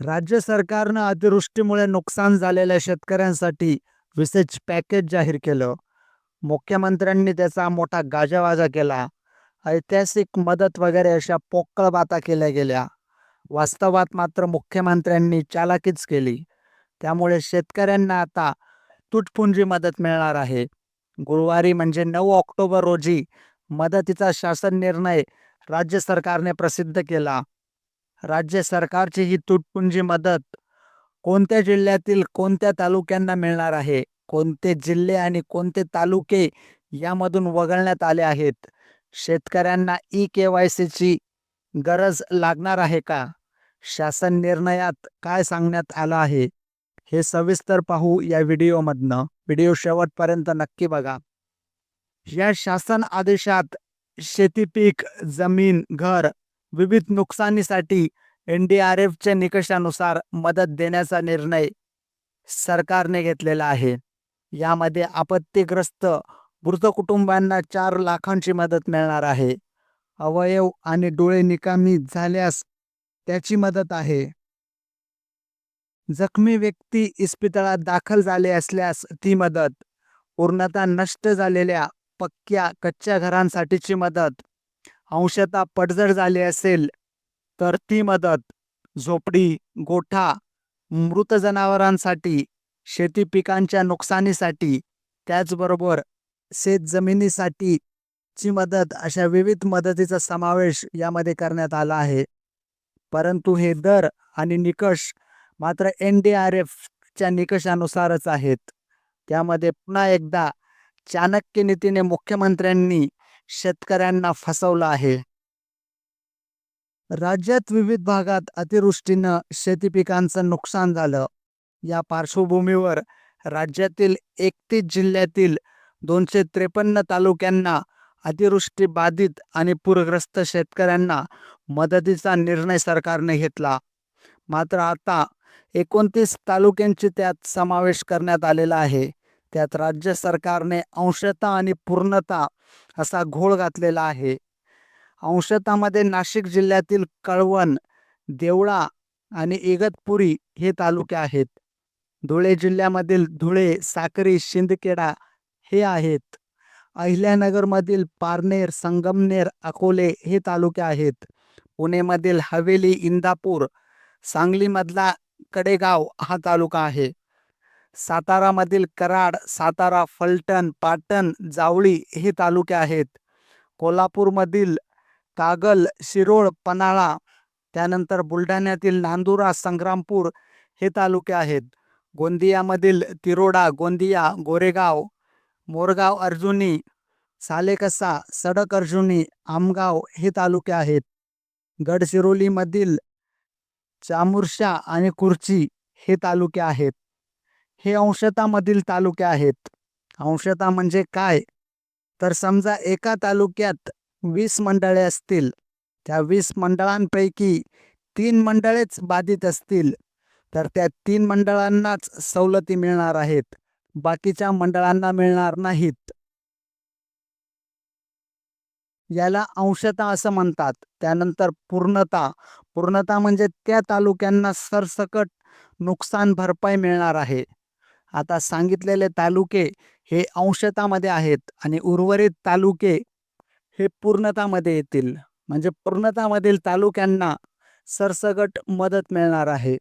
राज्य सरकारनं अतिवृष्टीमुळे नुकसान झालेल्या शेतकऱ्यांसाठी विशेष पॅकेज जाहीर केलं. मुख्यमंत्र्यांनी त्याचा मोठा गाजावाजा केला. ऐतिहासिक मदत वगैरे अशा पोकळ बाता केल्या गेल्या. वास्तवात मात्र मुख्यमंत्र्यांनी चालाकीच केली. त्यामुळे शेतकऱ्यांना आता तुटपुंजी मदत मिळणार आहे. गुरुवारी म्हणजे नऊ ऑक्टोबर रोजी मदतीचा शासन निर्णय राज्य सरकारने प्रसिद्ध केला. राज्य सरकारची ही तुटपुंजी मदत कोणत्या जिल्ह्यातील कोणत्या तालुक्यांना मिळणार आहे? कोणते जिल्हे आणि कोणते तालुके यामधून वगळण्यात आले आहेत? शेतकऱ्यांना ई के वाय सीची गरज लागणार आहे का? शासन निर्णयात काय सांगण्यात आलं आहे? हे सविस्तर पाहू या व्हिडिओमधनं. व्हिडिओ शेवटपर्यंत नक्की बघा. या शासन आदेशात शेतीपीक जमीन घर विविध नुकसानीसाठी एन डी आर एफच्या निकषानुसार मदत देण्याचा निर्णय सरकारने घेतलेला आहे. यामध्ये आपत्तीग्रस्त मृत कुटुंबांना चार लाखांची मदत मिळणार आहे. अवयव आणि डोळे निकामी झाल्यास त्याची मदत आहे. जखमी व्यक्ती इस्पितळात दाखल झाले असल्यास ती मदत पूर्णतः नष्ट झालेल्या पक्क्या कच्च्या घरांसाठीची मदत अंशतः पडझड झाली असेल तर ती मदत झोपडी गोठा मृत जनावरांसाठी शेती पिकांच्या नुकसानीसाठी त्याचबरोबर शेत जमिनीसाठी ची मदत अशा विविध मदतीचा समावेश यामध्ये करण्यात आला आहे. परंतु हे दर आणि निकष मात्र एन डी आर एफच्या निकषानुसारच आहेत. त्यामध्ये पुन्हा एकदा चाणक्य नीतीने मुख्यमंत्र्यांनी शेतकऱ्यांना फसवलं आहे. राज्यात विविध भागात अतिवृष्टीनं शेती पिकांचं नुकसान झालं. या पार्श्वभूमीवर राज्यातील एकतीस जिल्ह्यातील दोनशे त्रेपन्न तालुक्यांना अतिवृष्टी बाधित आणि पूरग्रस्त शेतकऱ्यांना मदतीचा निर्णय सरकारने घेतला. मात्र आता एकोणतीस तालुक्यांची त्यात समावेश करण्यात आलेला आहे. त्यात राज्य सरकारने अंशता आणि पूर्णता असा घोळ घातलेला आहे. अंशतामध्ये नाशिक जिल्ह्यातील कळवण देवळा आणि इगतपुरी हे तालुके आहेत. धुळे जिल्ह्यामधील धुळे साक्री शिंदखेडा हे आहेत. अहिल्यानगरमधील पारनेर संगमनेर अकोले हे तालुके आहेत. पुणेमधील हवेली इंदापूर सांगलीमधला कडेगाव हा तालुका आहे. सातारामधील कराड सातारा फलटण पाटण जावळी हे तालुके आहेत. कोल्हापूरमधील कागल शिरोळ पन्हाळा त्यानंतर बुलढाण्यातील नांदुरा संग्रामपूर हे तालुके आहेत. गोंदियामधील तिरोडा गोंदिया गोरेगाव मोरगाव अर्जुनी सालेकसा सडक अर्जुनी आमगाव हे तालुके आहेत. गडचिरोलीमधील चामुर्शा आणि कुर्ची हे तालुके आहेत. हे अंशतामधील तालुके आहेत. अंशता म्हणजे काय? तर समजा एका तालुक्यात वीस मंडळे असतील. त्या वीस मंडळांपैकी तीन मंडळेच बाधित असतील. तर त्या तीन मंडळांनाच सवलती मिळणार आहेत. बाकीच्या मंडळांना मिळणार नाहीत. याला अंशता असं म्हणतात. त्यानंतर पूर्णता. पूर्णता म्हणजे त्या तालुक्यांना सरसकट नुकसान भरपाई मिळणार आहे. आता सांगितलेले तालुके हे अंशतामध्ये आहेत आणि उर्वरित तालुके हे पूर्णतामध्ये येतील. म्हणजे पूर्णतामधील तालुक्यांना सरसगट मदत मिळणार आहे.